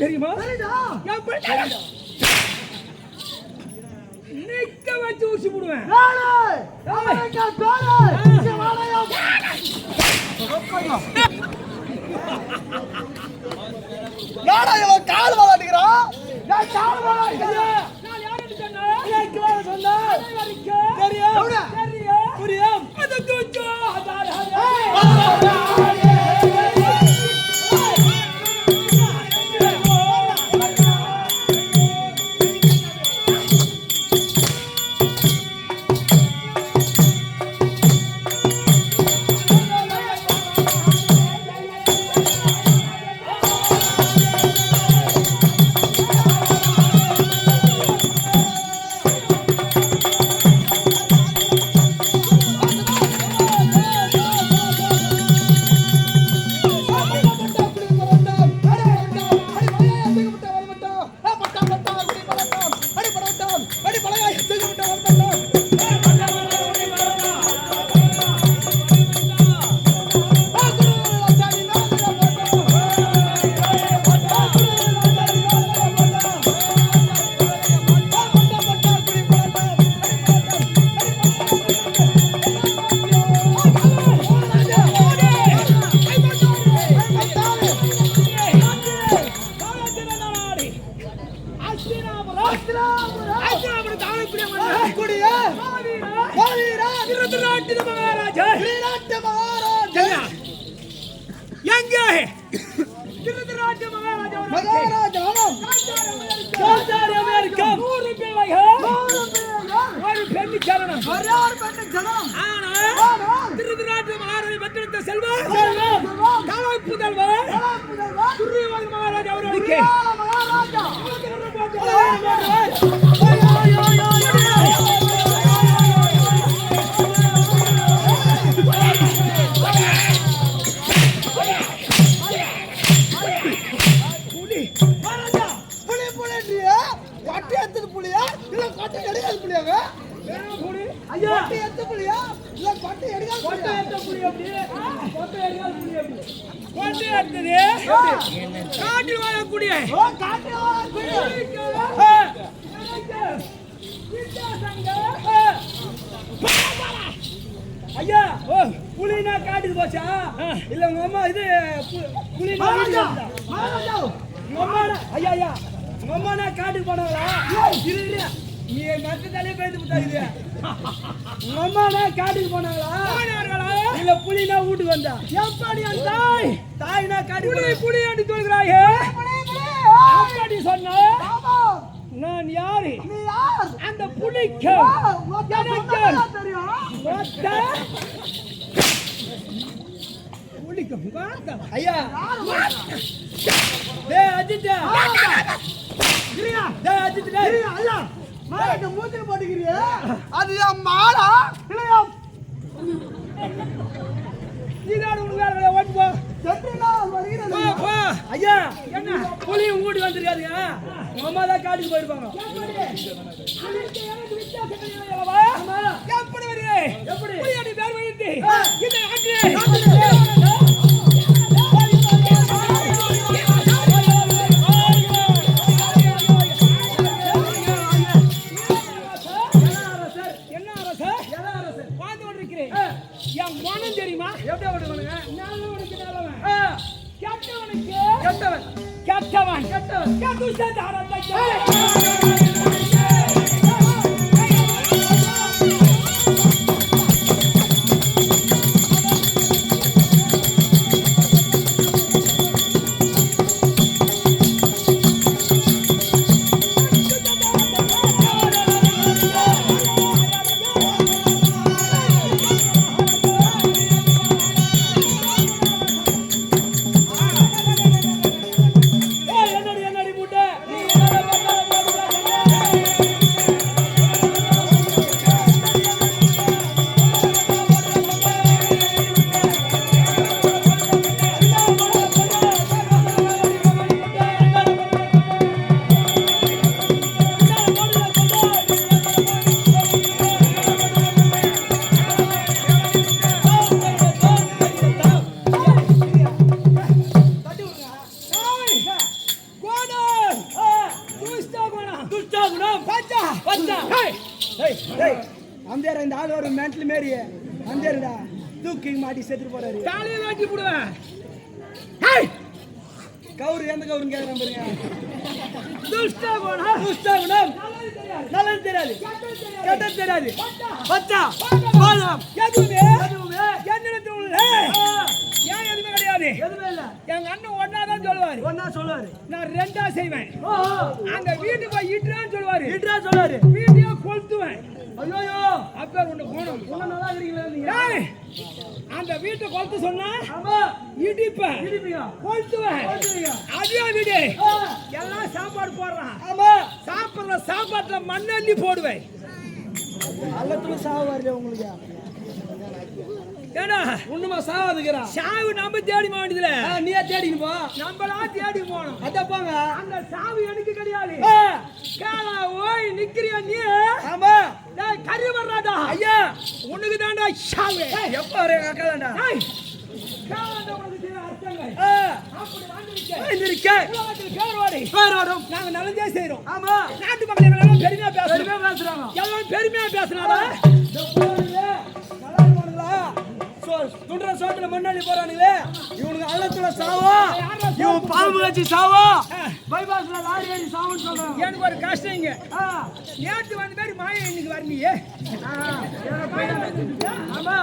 தெரியுமா? நிக்க வச்சு ஊசி போடுவேன். கால் வாடி நான் யாரு? நீ யார்? அந்த புலிக்கு எனக்கு புலிக்கு பார்த்தா ஐயா? டேய் அஜித் கிரியா. டேய் அஜித் டேய். ஐயா. மாலைக்கு மூஞ்சில போட்டுக்கிறியே அது என் மாலா? இல்லையா நீதான் உனக்கு வேற ஓட்டு போ. ஐயா. என்ன? புலியும் கூட்டி வந்திருக்காதுங்க அம்மா தான் காட்டுக்கு போயிருப்பாங்க? எப்படி? எப்படி? ठेवा त्या दुसऱ्या दारात மாட்டி செத்துட்டு போறாரு. தலையை வெட்டி போடுவேன் கவுரு எந்த கவுருன்னு கேக்குறேன் பாருங்க. துஷ்ட கோணம் துஷ்டாகுணம். நல்லது தெரியாது. நல்லது தெரியாது. கெட்டது தெரியாது. பச்சா. பாதம். எதுவுமே. எதுவுமே. என்னிடத்தில் உள்ள ஏன் எதுவுமே கிடையாது? எதுவுமே இல்ல. எங்க அண்ணன் ஒன்னாதான் சொல்லுவாரு. ஒன்னா சொல்லுவாரு. நான் ரெண்டா செய்வேன். அங்க வீட்டுக்கு போய் இட்டுறான்னு சொல்லுவாரு. இட்ரா சொல்லுவாரு. வீட்டையே கொளுத்துவேன். ஐயோ! அப்ப ஒண்ணு போனோம் உன்ன நல்லா இருக்கீங்களா அந்த வீட்டை கொளுத்து சொன்னா இடிப்பேன் கொளுத்துவேன். அதே வீடு. எல்லாம் சாப்பாடு போடுறான் ஆமா. சாப்பிடுற சாப்பாட்டுல மண்ணள்ளி போடுவேன். அல்லத்துல சாவு உங்களுக்கு. ஏடா ஒண்ணுமா சாவாதுக்கிறா? சாவு நம்ம தேடி மாட்டதுல. நீயே தேடின்னு போ. நம்மளா தேடி போனோம். அத போங்க. அந்த சாவு எனக்கு கிடையாது. கேளா ஓய் நிக்கிறியா நீ? ஆமா. டேய் கறி வர்றாடா. ஐயா. உனக்கு தான்டா சாவு. எப்ப வர அக்கா தாண்டா ஏய் கேளாண்டா உனக்கு தெரியும் அர்த்தங்கள் ஆ, அப்படி நாங்க நல்லதே செய்றோம். ஆமா. நாட்டு மக்கள் எல்லாம் பெருமையா பேசுறோம். பேசுறாங்க. எல்லாம் பெருமையா பேசுறாடா துண்டுற சோத்துல மண்ணாடி போறானுங்களே. இவனுக்கு அல்லத்துல சாவா? இவன் பாம்பு வச்சு சாவா? பைபாஸ்ல லாரி ஏறி சாவுன்னு சொல்றாங்க எனக்கு ஒரு கஷ்டம் இங்க. நேற்று வந்த மாதிரி மாய இன்னைக்கு வரலையே. ஆமா.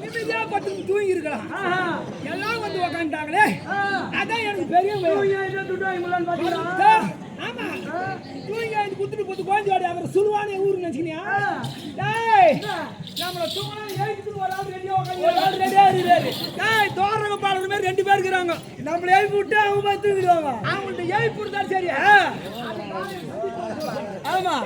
நிம்மதியா பத்து தூங்கி இருக்கலாம். எல்லாம் வந்து உக்காந்துட்டாங்களே. அதான் எனக்கு பெரிய குத்துட்டு குத்து குழந்தை வாடி அப்புறம் சுழுவானே ஊரு நினைச்சினியா டேய் நம்மள தூங்கலாம் ஒரு ஆள் ரெடியா ஆள் ரெடியா இருக்கிறாரு. டேய் பாடுற மாதிரி ரெண்டு பேர் இருக்கிறாங்க. நம்மள எழுப்பி விட்டு அவங்க போய் தூங்கிடுவாங்க. அவங்கள்ட்ட எழுப்பி இருந்தாலும் சரி. ஆமா.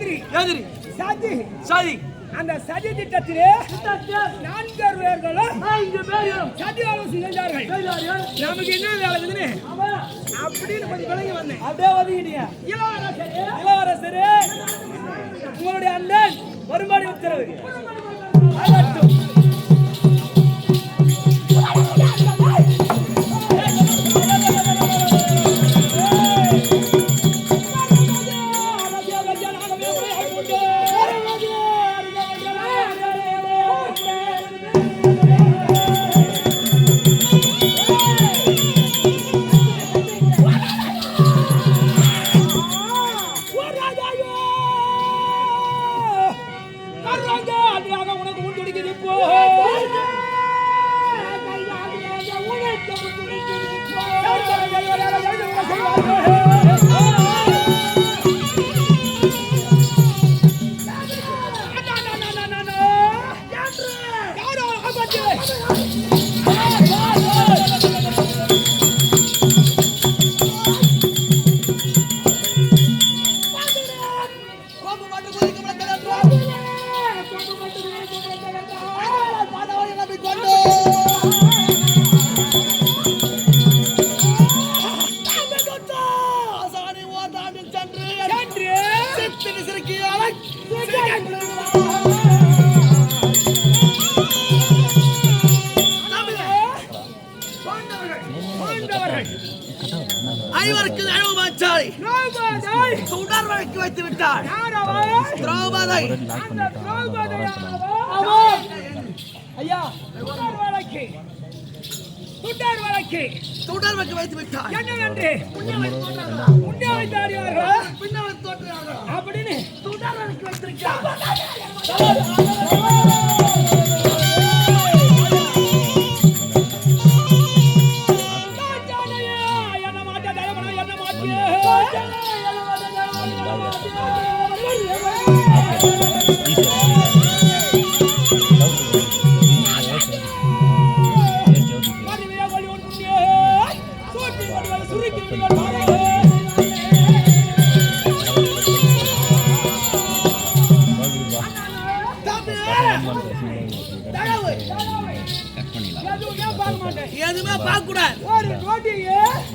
எதிரி எதிரி சதி. சதி. அந்த சதி திட்டத்திலே நான்கு பேர்களும் சதி ஆலோசனை செஞ்சார்கள். நமக்கு என்ன வேலை அப்படின்னு கொஞ்சம் விளங்கி வந்தேன். அப்படியே ஒதுங்கிட்டீங்க இளவரசரே. இளவரசரே. உங்களுடைய அண்ணன் மறுபடி உத்தரவு. Hey! ஐயா சுட்டார் வழக்கு. சுடர் வழக்கு வைத்து விட்டார் என்னவென்று முன்னே வைத்தார்கள் பின்னவர் தோற்றுகிறார்கள் அப்படின்னு சுடர் வழக்கு வைத்திருக்கிறார்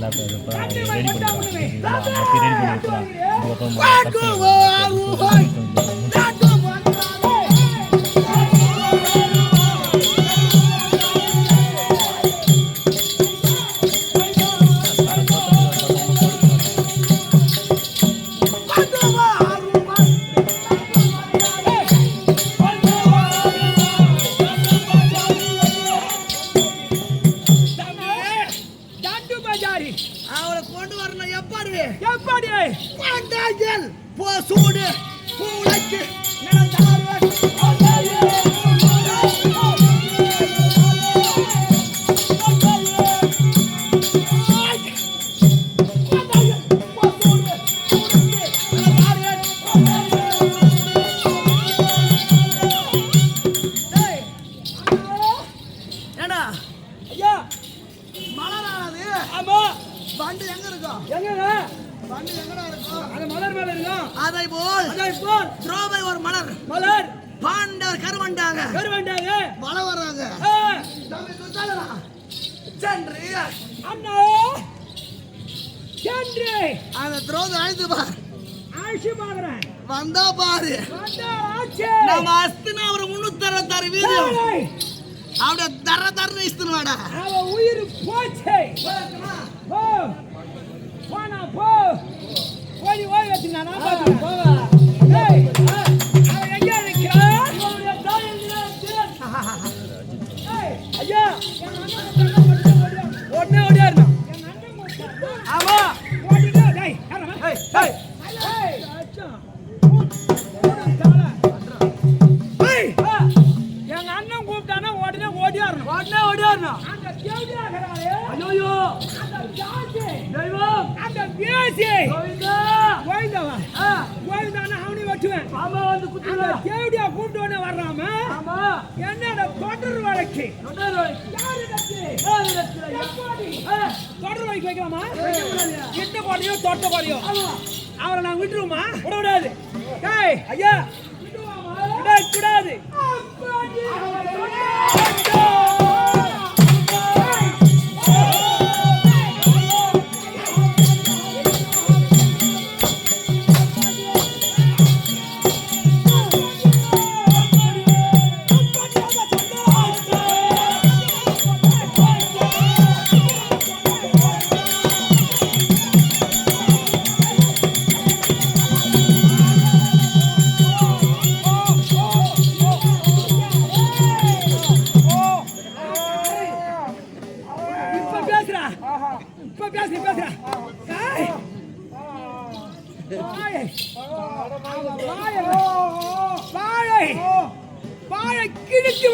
நோட்டியே தண்டு எங்க இருக்கும் எங்கங்க வண்டு எங்கடா இருக்கும் அது மலர் மேல இருக்கும் அதை போல் அதை போல் திரௌபதி ஒரு மலர். மலர். பாண்டவர் கருவண்டாங்க. வருவாண்டாங்க மழை வர்றாங்க. சென்று. அண்ணா. சென்று. அந்த திரௌபதி அழைத்து பார். ஆட்சி பாக்குறேன் வந்தா பாரு. நம்ம அஸ்தினா ஒரு முன்னூத்தி அறுபத்தாறு வீதியம் ஏய், அப்படியே தர தரன்னு இஸ்துன்னு வாடா. உயிர் போச்சு போ போனா போ போய் ஓய் வச்சுனா நான் பாத்துறேன் போங்க ஏய் அவ எங்க நிக்கிறா உங்களுடைய தாய் எங்கே இருக்கிறார்? ஏய் ஐயா என் அண்ணன் மட்டும் ஓடியா உடனே ஓடியாருணும் என் அண்ணன் மட்டும் ஆமா ஓடிட்டு டேய் யாரா ஏய் ஏய் ஏய் அச்சா ஏய் ஆ, எங்க அண்ணன் கூப்பிட்டானா உடனே ஓடியாரணும் உடனே ஓடியாருணும் அந்த தேவடியாகிறாரே ஐயோ தெய்வம். அந்த பேசி கோவிந்தா. கோவிந்தவன் ஆ, ஆமா வந்து குத்துடா தேவடியா கூப்பிட்டு உடனே வர்றாம ஆமா. என்னடா தொடர் வழக்கு. தொடர் வழக்கு. யாரு கத்து யாரு கத்துறா? எப்பாடி? ஆ, தொடர் வழக்கு வைக்கலாமா வைக்கக்கூடாதுயா. இட்ட கோடையோ? தொட்ட கோடையோ? ஆமா. அவரை நான் விட்டுருவோமா? விட விடாது. டேய் ஐயா. விடக் கூடாது.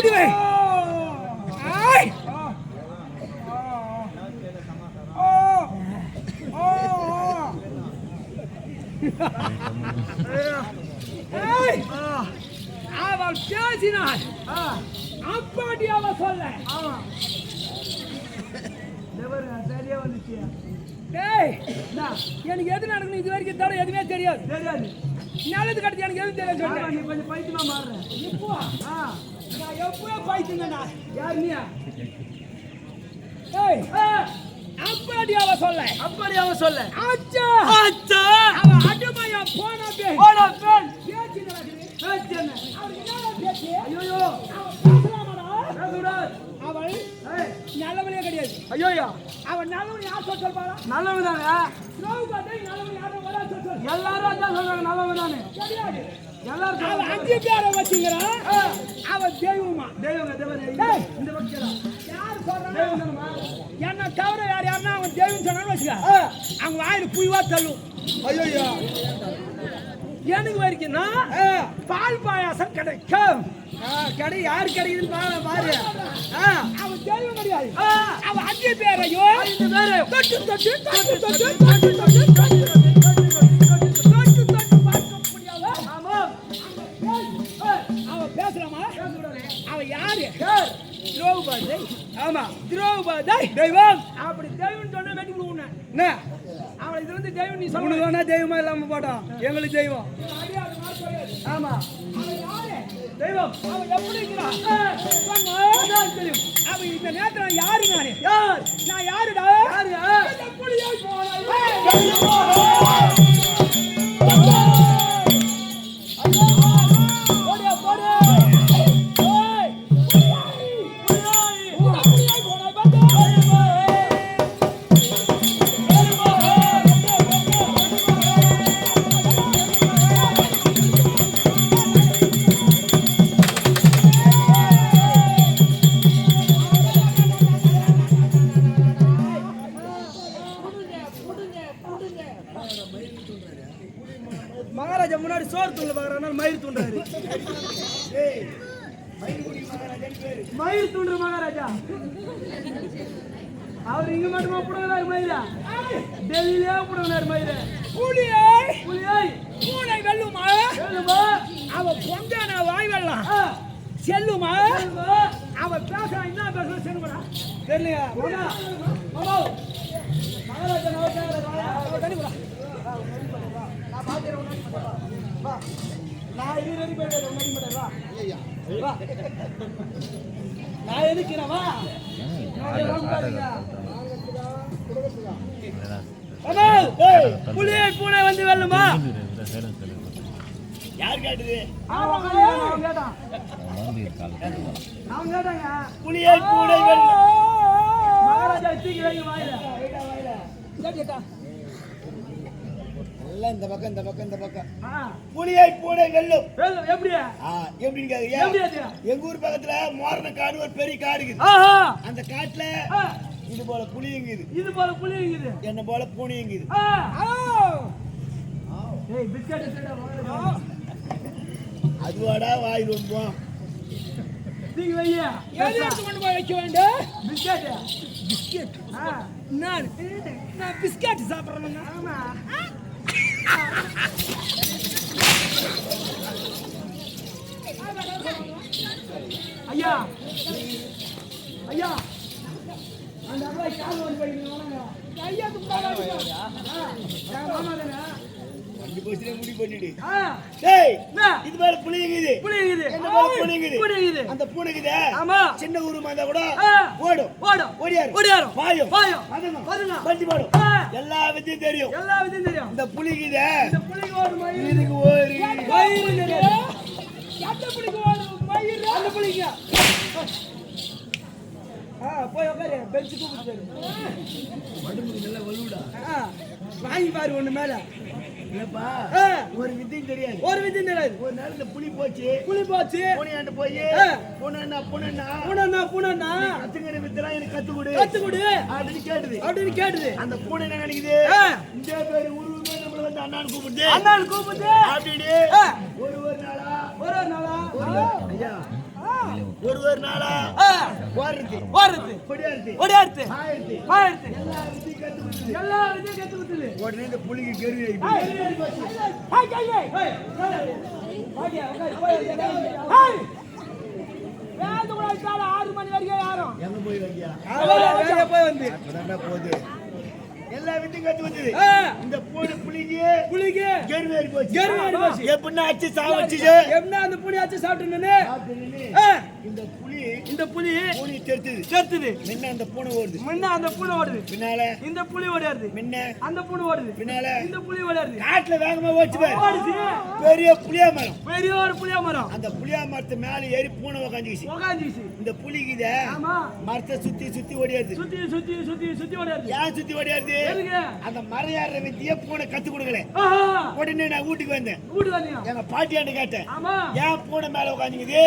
விடுவேன் அவள் பேசினாள். அப்பாடி அவ சொல்ல. சரியா வந்துச்சு. டேய் எனக்கு எது நடக்கணும் இது வரைக்கும் தவிர எதுவுமே தெரியாது. தெரியாது. நல்லது கட்டுது எனக்கு எதுவும் தெரியாது சொல்றேன். கொஞ்சம் பைத்தியமா மாறுற. இப்போ ஆ, எப்பவே பாய்க்குங்கண்ணா யாருமியா ஏய் அப்படி அவ சொல்ல அப்படி அவ சொல்ல ஆச்சா ஆச்சா அவ அடிமையா போன பேன் போன பேன் பேச்சு நடக்குது பேச்சு என்ன அவருக்கு என்ன பேச்சு ஐயோ பேசலாமாடா அவள் நல்லவளே கிடையாது ஐயோயா அவன் நல்லவன் யார் சொல்ல சொல்றாளா நல்லவன் தானே திரௌபதி நல்லவன் யாரும் சொல்றாங்க எல்லாரும் அதான் சொல்றாங்க நல்லவன் தானே கிடையாது அவன் அஞ்சு பேரை வச்சுக்கிறான் அவன் தெய்வமா தெய்வங்க தெய்வம் இந்த பக்கம் யார் சொல்றாங்க என்ன தவிர யார் யாருன்னா அவன் தெய்வம் சொன்னான்னு வச்சுக்க அவங்க வாயில் புய்வா தள்ளும் ஐயோ எனக்கு வரைக்கும்னா பால் பாயாசம் கிடைக்கும் கடை யார் கிடைக்குதுன்னு பாரு பாரு அவன் தெய்வம் கிடையாது அவன் அஞ்சு பேரையும் தொட்டு தொட்டு தொட்டு தொட்டு தொட்டு தொட்டு திரௌபதி ஆமா. திரௌபதி தெய்வம். அப்படி தெய்வம் சொன்னா வெட்டி விடுவோம் என்ன? அவளை இது வந்து தெய்வம் நீ வேணா தெய்வமா இல்லாம போட்டோம் எங்களுக்கு தெய்வம். ஆமா. தெய்வம். அவ எப்படி இருக்கிறா? சொன்னா. தெரியும் அவ இந்த நேரத்துல யாரு நானு? யார்? நான் யாருடா? யாரு இந்த பேரு மயில் தூண்டு மகாராஜா அவர் இங்க மட்டுமா புடங்கினார் மயிலா டெல்லியிலே புடங்கினார் மயில புலியாய் புலியாய் பூனை வெல்லுமா வெல்லுமா அவ பொங்கான வாய் வெள்ளம் செல்லுமா அவ பேச என்ன பேச செல்லுமா தெரியலையா மகாராஜா நான் பார்த்துறேன் நான் இது ரெடி பண்ணிடுறேன் ரெடி பண்ணிடுறேன் வா. நான் எதுக்கிறேன் வா? புலியை பூனை வந்து வெல்லுமா? யார் கேட்டது? அவன் கேட்டாங்க புலியை பூனை வெல்லும் மகாராஜா தூக்கி வைங்க வாயில எல்லாம் இந்த பக்கம் இந்த பக்கம் இந்த பக்கம். புலியை பூனை வெல்லும். எப்படியா? எப்படின்னு எப்படி கேக்குறியா? எங்க ஊர் பக்கத்துல மோரண காடு ஒரு பெரிய காடு இருக்குது. ஆஹா. அந்த காட்டுல இது போல புளியுங்குது இது போல புலி இருக்குது என்ன போல வாயில வை. அதுவாடா வாய் ரொம்பம். தூக்கி வையா எதை கொண்டு போய் வைக்க வேண்டும்? பிஸ்கட் பிஸ்கெட் நான் நான் பிஸ்கெட் சாப்பிட்றேன். ஆமா. ஐயா. ஐயா. அந்த அவ்வளோ கால் வந்து படிக்கணும் ஐயா துப்பாடா மாமா தானே? ஆ, டேய் என்ன? இது. என்ன மாதிரி புளிங்குது புலி இருக்குது. அந்த பூனைக்குதே ஆமா. சின்ன உருமா இருந்தா கூட. ஓடும் ஓடும். ஓடியாரு ஓடியாரும். பாயும் பாயும். பதுங்கும். பதுங்கும். வண்டி பாடும். எல்லா வித்தையும் தெரியும் எல்லா விதையும் தெரியும் இந்த புளிக்குதே இந்த ஒரு மயிர் இதுக்கு ஒரு மயிர். எந்த புலிக்கு ஓடும் மயிர் அந்த போய் உட்காரு பெஞ்சு கூப்பிட்டு வாங்கி பாரு ஒண்ணு மேல ஆ, ஒரு வித்தையும் தெரியாது. ஒரு விதையும் தெரியாது. ஒரு நாள் இந்த புலி போச்சு. புலி போச்சு. பூனையாண்டு போய். பூனைண்ணா பூனைண்ணா பூனண்ணா பூனண்ணா கத்துக்கிற வித்தெல்லாம் எனக்கு கத்து கொடு கத்து கொடு அப்படின்னு கேட்டுது. அப்படின்னு கேட்டுது. அந்த பூனை என்ன நினைக்குது. இந்த பேரு உருவமே நம்மள வந்து அண்ணான்னு கூப்பிடுது. அண்ணான் கூப்பிட்டு அப்படின்னு ஒரு ஒரு நாளா? ஒரு ஒரு நாளா? ஐயா. ஒரு ஒரு நாளா ஓடுறது ஓடுறது எல்லா விதையும் கத்து கொடுத்துது உடனே இந்த புலிக்கு கால 6 மணி வரைக்கும் யாரும் போய் வந்து போகுது எல்லா வித்தையும் கத்து ஆ, இந்த பூனை புலிக்கு புலிக்கு கெரு ஏறி போச்சு. கெரு ஏறி போச்சு. எப்படின்னா அச்சு சாவடிச்சு என்ன அந்த புளியாச்சு சாப்பிட்டு இந்த புலி இந்த புலி பூனை தெரித்துது சேர்த்துது முன்ன அந்த பூனை ஓடுது. முன்ன அந்த பூனை ஓடுது. பின்னால இந்த புலி ஓடியாருது. முன்ன அந்த பூனை ஓடுது. பின்னால இந்த புலி ஓடியாருது. காட்டுல வேகமா ஓடிச்சு பாரு. ஓடுச்சு பெரிய புளியா மரம். பெரிய ஒரு புளியா மரம். அந்த புளியா மரத்து மேல ஏறி பூனை உக்காந்துச்சு உக்காந்துச்சு இந்த இத ஆமா. மரத்தை சுத்தி சுத்தி ஓடியாருது சுத்தி சுத்தி சுத்தி சுத்தி ஓடியாருது ஏன் சுத்தி எதுக்கு? அந்த மரம் ஏறுற வித்திய பூனை கத்து கொடுக்கல. உடனே நான் வீட்டுக்கு வந்தேன். எங்க பாட்டியாண்ட கேட்டேன். ஆமா. ஏன் பூனை மேல உட்காந்துக்குது.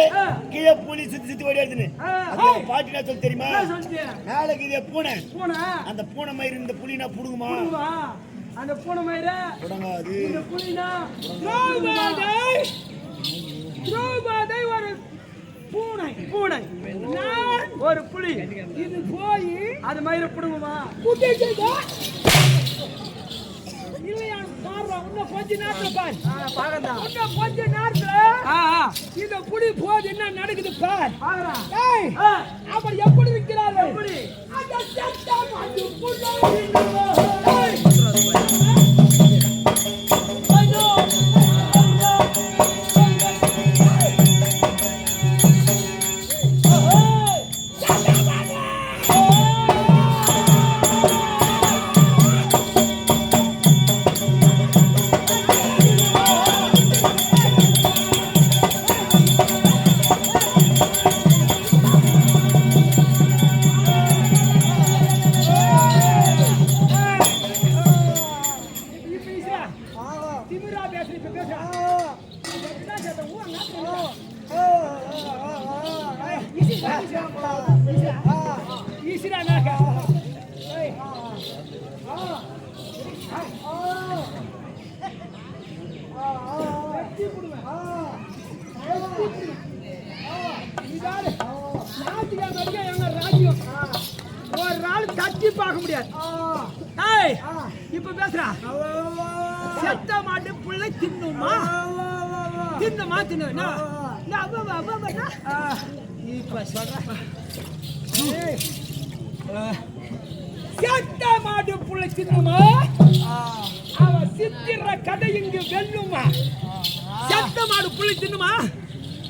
கீழே பூனை சுத்தி சுத்தி ஓடியாருதுன்னு ஆ, அது பாட்டி என்ன சொல்லு தெரியுமா? மேலக்கு இதே பூனை. பூனை. அந்த பூனை மயிர் இந்த புலி நான் புடுங்குமா? அந்த பூனை மயிர புடங்காது. இந்த புலினா திரௌபதி திரௌபதி பூனை பூனை. நான் ஒரு புலி. இது போய் அது மயிர புடுங்குமா? இல்லையா பாரு இன்னும் கொஞ்ச நேரத்துல பாரு. பாக்கதான் இன்னும் கொஞ்ச நேரத்துல இந்த புலி போது என்ன நடக்குது பார். அவர் எப்படி இருக்கிறாரு? எப்படி?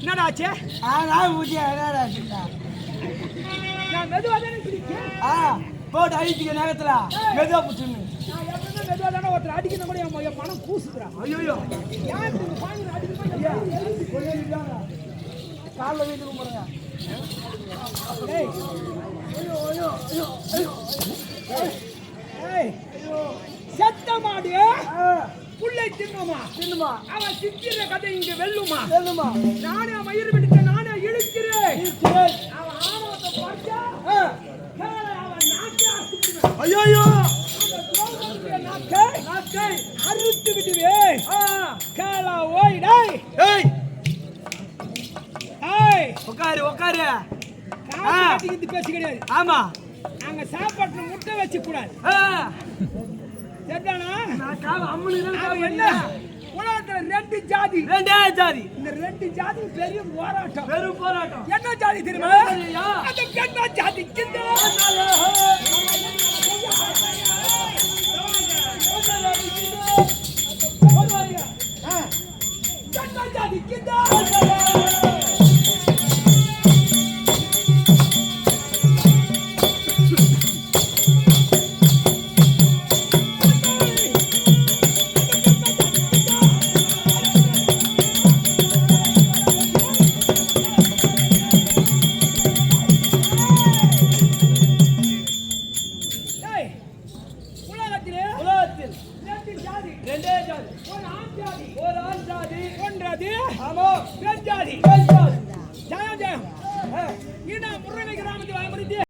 என்னடா ஆச்சு ஆ, நான் ஊட்டியா, என்னடா? நான் மெதுவா தானே பிடிச்சேன் ஆ, போட்டு அழிச்சிக்க நேரத்துல மெதுவா புடிச்சுன்னு. நான் எப்பவுமே மெதுவா தானே ஒருத்தர் அடிக்கணும் கூட என் மனம் கூசுதுறான் ஐயையோ. ஏன் இப்படி பாய்ந்து அடிக்கணும் என் மனம் எரியுது. கொஞ்சம் இருக்காங்க. காலைல வீட்டுக்கு போறேங்க ஏய். ஏய். செத்த மாடு புள்ளை தின்னுமா? தின்னுமா? அவன் சித்திர கதை இங்க வெல்லுமா? சொல்லுமா நானே மயிர் பிடித்த நானே இழுக்கிறேன். அவன் ஆணவத்தை பார்த்தா. அந்த துரோகத்துடைய நாக்கை நாக்கை. அறுத்து விடுவேன். கேள, ஓய் டேய். ஏய், ஏய். உட்காரு உட்காரு பேச்சு கிடையாது ஆமா. அங்க சாப்பாட்டுல முட்டை வச்சு கூடாது என்ன? உலகத்துல ரெண்டு ஜாதி. ரெண்டே ஜாதி. இந்த ரெண்டு ஜாதி பெரிய போராட்டம். பெரும் போராட்டம். என்ன ஜாதி தெரியுமா. அந்த பெண்ணா ஜாதிக்கு என்ன ஜாதிக்கு தான்